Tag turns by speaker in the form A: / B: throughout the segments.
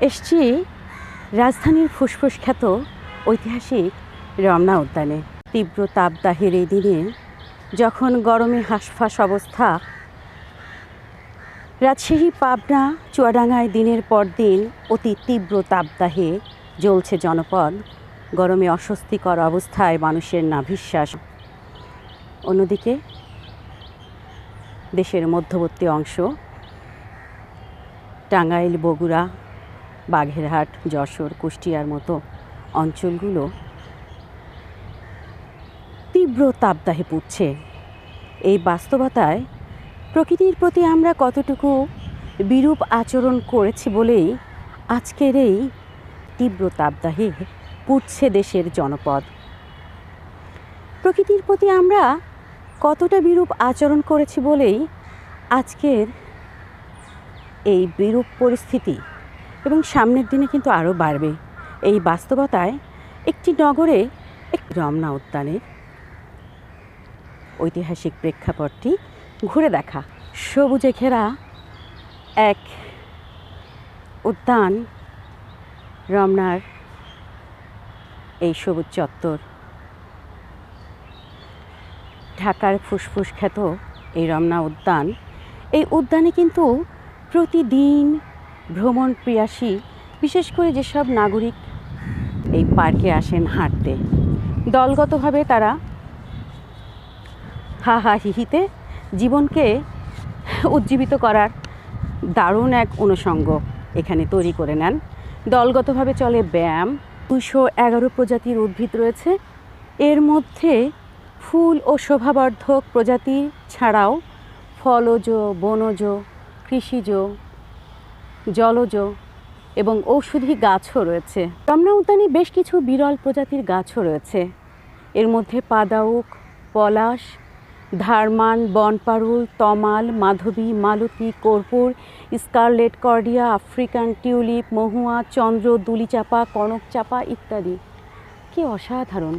A: এসছি রাজধানীর ফুসফুস খ্যাত ঐতিহাসিক রমনা উদ্যানে। তীব্র তাপদাহের এই দিনে যখন গরমে হাঁসফাঁস অবস্থা, রাজশাহী, পাবনা, চুয়াডাঙ্গায় দিনের পর দিন অতি তীব্র তাপদাহে জ্বলছে জনপদ। গরমে অস্বস্তিকর অবস্থায় মানুষের নাভিশ্বাস। অন্যদিকে দেশের মধ্যবর্তী অংশ টাঙ্গাইল, বগুড়া বাঘেরহাট যশোর, কুষ্টিয়ার মতো অঞ্চলগুলো তীব্র তাপদাহে পুড়ছে। এই বাস্তবতায় প্রকৃতির প্রতি আমরা কতটুকু বিরূপ আচরণ করেছি বলেই আজকের এই তীব্র তাপদাহে পুড়ছে দেশের জনপদ। প্রকৃতির প্রতি আমরা কতটা বিরূপ আচরণ করেছি বলেই আজকের এই বিরূপ পরিস্থিতি। এবং সামনের দিনে কিন্তু আরও বাড়বে। এই বাস্তবতায় একটি নগরে একটি রমনা উদ্যানের ঐতিহাসিক প্রেক্ষাপটটি ঘুরে দেখা। সবুজে ঘেরা এক উদ্যান রমনার এই সবুজ চত্বর। ঢাকার ফুসফুস খ্যাত এই রমনা উদ্যান। এই উদ্যানে কিন্তু প্রতিদিন ভ্রমণ প্রিয়াসী, বিশেষ করে যেসব নাগরিক এই পার্কে আসেন হাঁটতে, দলগতভাবে তারা হা হা হিহিতে জীবনকে উজ্জীবিত করার দারুণ এক অনুষঙ্গ এখানে তৈরি করে নেন। দলগতভাবে চলে ব্যায়াম। দুশো এগারো প্রজাতির উদ্ভিদ রয়েছে। এর মধ্যে ফুল ও শোভাবর্ধক প্রজাতি ছাড়াও ফলজ, বনজ কৃষিজ, জলজ এবং ঔষধি গাছও রয়েছে। রমনা উদ্যানে বেশ কিছু বিরল প্রজাতির গাছও রয়েছে। এর মধ্যে পাদাউক, পলাশ, ধারমান, বনপারুল, তমাল, মাধবী, মালতী, কর্পূর, স্কারলেট কর্ডিয়া, আফ্রিকান টিউলিপ, মহুয়া, চন্দ্র, দুলিচাপা, কনকচাপা ইত্যাদি। কি অসাধারণ!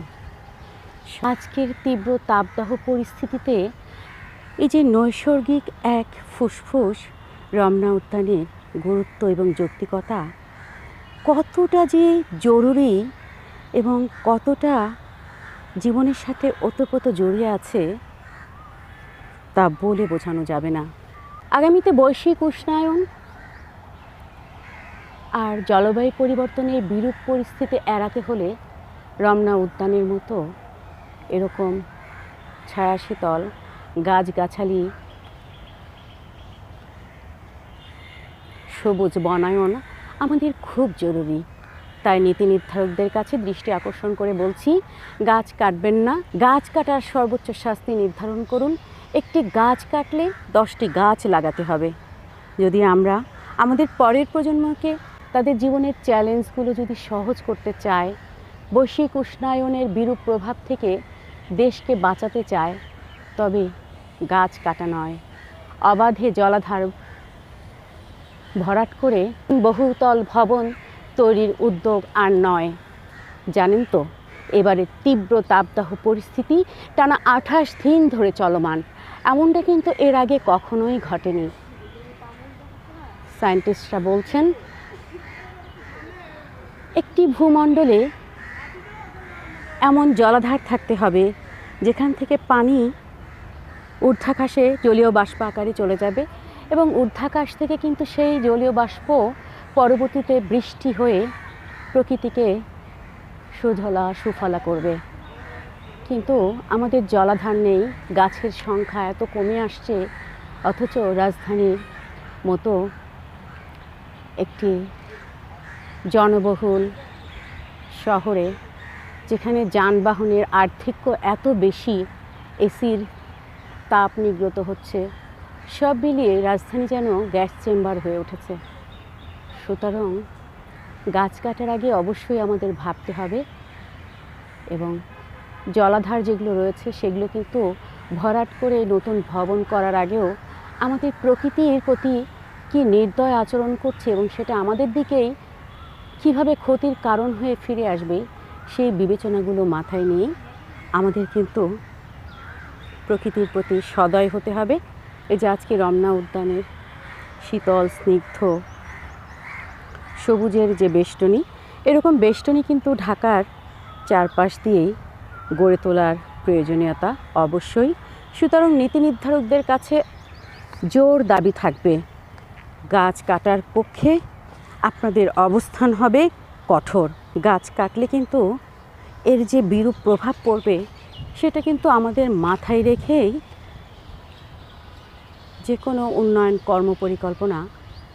A: আজকের তীব্র তাপদাহ পরিস্থিতিতে এই যে নৈসর্গিক এক ফুসফুস রমনা উদ্যানের গুরুত্ব এবং যৌক্তিকতা কতটা যে জরুরি এবং কতটা জীবনের সাথে ওতপ্রোত জড়িয়ে আছে তা বলে বোঝানো যাবে না। আগামীতে বৈশ্বিক উষ্ণায়ন আর জলবায়ু পরিবর্তনের বিরূপ পরিস্থিতি এড়াতে হলে রমনা উদ্যানের মতো এরকম ছায়া শীতল গাছগাছালি সবুজ বনায়ন আমাদের খুব জরুরি। তাই নীতি নির্ধারকদের কাছে দৃষ্টি আকর্ষণ করে বলছি, গাছ কাটবেন না। গাছ কাটার সর্বোচ্চ শাস্তি নির্ধারণ করুন। একটি গাছ কাটলে দশটি গাছ লাগাতে হবে। যদি আমরা আমাদের পরের প্রজন্মকে তাদের জীবনের চ্যালেঞ্জগুলো যদি সহজ করতে চায় বৈশ্বিক উষ্ণায়নের বিরূপ প্রভাব থেকে দেশকে বাঁচাতে চায় তবে গাছ কাটা নয়। অবাধে জলাধার ভরাট করে বহুতল ভবন তৈরির উদ্যোগ আর নয়। জানেন তো এবারে তীব্র তাপদাহ পরিস্থিতি টানা আঠাশ দিন ধরে চলমান। এমনটা কিন্তু এর আগে কখনোই ঘটেনি। সায়েন্টিস্টরা বলছেন, একটি ভূমণ্ডলে এমন জলাধার থাকতে হবে, যেখান থেকে পানি ঊর্ধ্বাকাশে জলীয় বাষ্প আকারে চলে যাবে এবং ঊর্ধ্বাকাশ থেকে কিন্তু সেই জলীয় বাষ্প পরবর্তীতে বৃষ্টি হয়ে প্রকৃতিকে সুধলা সুফলা করবে। কিন্তু আমাদের জলাধার নেই, গাছের সংখ্যা এত কমে আসছে, অথচ রাজধানীর মতো একটি জনবহুল শহরে যেখানে যানবাহনের আর্থিক্য এত বেশি, এসির তাপ নির্গত হচ্ছে সব মিলিয়ে রাজধানী যেন গ্যাস চেম্বার হয়ে উঠেছে। সুতরাং গাছ কাটার আগে অবশ্যই আমাদের ভাবতে হবে এবং জলাধার যেগুলো রয়েছে সেগুলো কিন্তু ভরাট করে নতুন ভবন করার আগেও আমাদের প্রকৃতির প্রতি কি নির্দয় আচরণ করছে এবং সেটা আমাদের দিকেই কীভাবে ক্ষতির কারণ হয়ে ফিরে আসবে সেই বিবেচনাগুলো মাথায় নিয়ে আমাদের কিন্তু প্রকৃতির প্রতি সদয় হতে হবে। এই যে আজকে রমনা উদ্যানের শীতল, স্নিগ্ধ, সবুজের যে বেষ্টনী, এরকম বেষ্টনী কিন্তু ঢাকার চারপাশ দিয়েই গড়ে তোলার প্রয়োজনীয়তা অবশ্যই। সুতরাং নীতি নির্ধারকদের কাছে জোর দাবি থাকবে, গাছ কাটার পক্ষে আপনাদের অবস্থান হবে কঠোর। গাছ কাটলে কিন্তু এর যে বিরূপ প্রভাব পড়বে, সেটা কিন্তু আমাদের মাথায় রেখেই যে কোনো উন্নয়ন কর্মপরিকল্পনা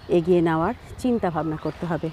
A: এগিয়ে নেওয়ার চিন্তা ভাবনা করতে হবে।